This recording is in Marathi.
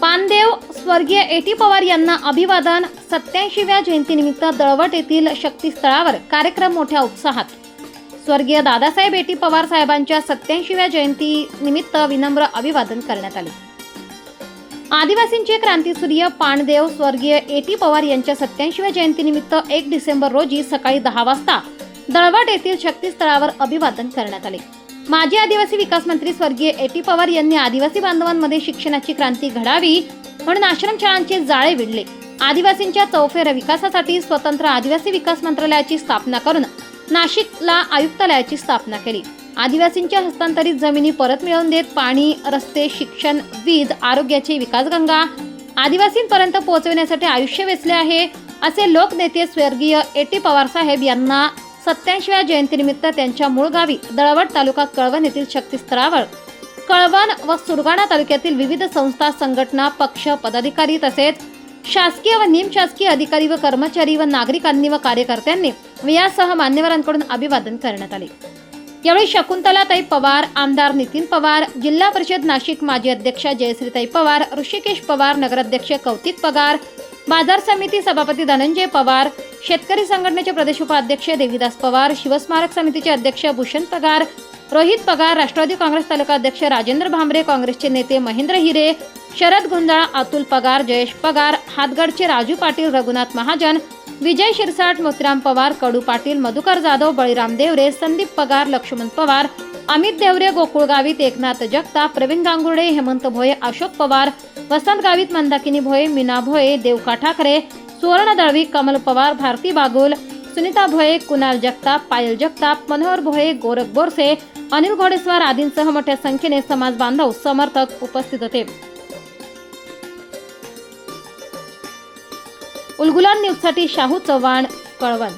पानदेव स्वर्गीय एटी पवार यांना अभिवादन सत्याऐंशीव्या जयंतीनिमित्त दळवट येथील शक्तीस्थळावर कार्यक्रम मोठ्या उत्साहात. स्वर्गीय दादासाहेब एटी पवार साहेबांच्या सत्याऐंशीव्या जयंतीनिमित्त विनम्र अभिवादन करण्यात आले. आदिवासींचे क्रांतीसूर्य पाणदेव स्वर्गीय एटी पवार यांच्या सत्याऐंशीव्या जयंतीनिमित्त एक डिसेंबर रोजी सकाळी दहा वाजता दळवट येथील शक्तीस्थळावर अभिवादन करण्यात आले. माजी आदिवासी विकास मंत्री स्वर्गीय ए पी पवार यांनी आदिवासी बांधवांमध्ये शिक्षणाची क्रांती घडावी म्हणून आश्रमशाळांचे जाळे विडले. आदिवासींच्या चौफेर विकासासाठी स्वतंत्र आदिवासी विकास मंत्रालयाची स्थापना करून नाशिकला आयुक्तालयाची स्थापना केली. आदिवासींच्या हस्तांतरित जमिनी परत मिळवून देत पाणी रस्ते शिक्षण वीज आरोग्याची विकासगंगा आदिवासींपर्यंत पोहोचविण्यासाठी आयुष्य वेचले आहे असे लोकनेते स्वर्गीय ए टी पवार साहेब यांना सत्याऐंशीव्या जयंतीनिमित्त त्यांच्या मूळ गावी दळवट तालुका कळवण येथील शक्तीस्थळावर कळवण व सुरगाणा तालुक्यातील विविध संस्था संघटना पक्ष पदाधिकारी तसेच शासकीय व निमशासकीय अधिकारी व कर्मचारी व नागरिकांनी व कार्यकर्त्यांनी यासह मान्यवरांकडून अभिवादन करण्यात आले. यावेळी शकुंतलाताई पवार आमदार नितीन पवार जिल्हा परिषद नाशिक माजी अध्यक्ष जयश्रीताई पवार ऋषिकेश पवार नगराध्यक्ष कौतिक पगार बाजार समिती सभापती धनंजय पवार शेतकरी संघटनेचे प्रदेश उपाध्यक्ष देवीदास पवार शिवस्मारक समितीचे अध्यक्ष भूषण पगार रोहित पगार राष्ट्रवादी काँग्रेस तालुका अध्यक्ष राजेंद्र भांबरे काँग्रेसचे नेते महेंद्र हिरे शरद गुंजाळा अतुल पगार जयेश पगार हातगडचे राजू पाटील रघुनाथ महाजन विजय शिरसाट मोतीराम पवार कडू पाटील मधुकर जाधव बळीराम देवरे संदीप पगार लक्ष्मण पवार अमित देवरे गोकुळ गावित एकनाथ जगताप प्रवीण गांगुर्डे हेमंत भोये अशोक पवार वसंत गावित मंदाकिनी भोये मीना भोये देवका ठाकरे सुवर्ण दळवी कमल पवार भारती बागुल सुनीता भोये कुणाल जगताप पायल जगताप मनोहर भोये गोरख बोरसे अनिल घोडेस्वार आदींसह मोठ्या संख्येने समाज बांधव समर्थक उपस्थित होते. उलगुलान न्यूजसाठी शाहू चव्हाण कळवण.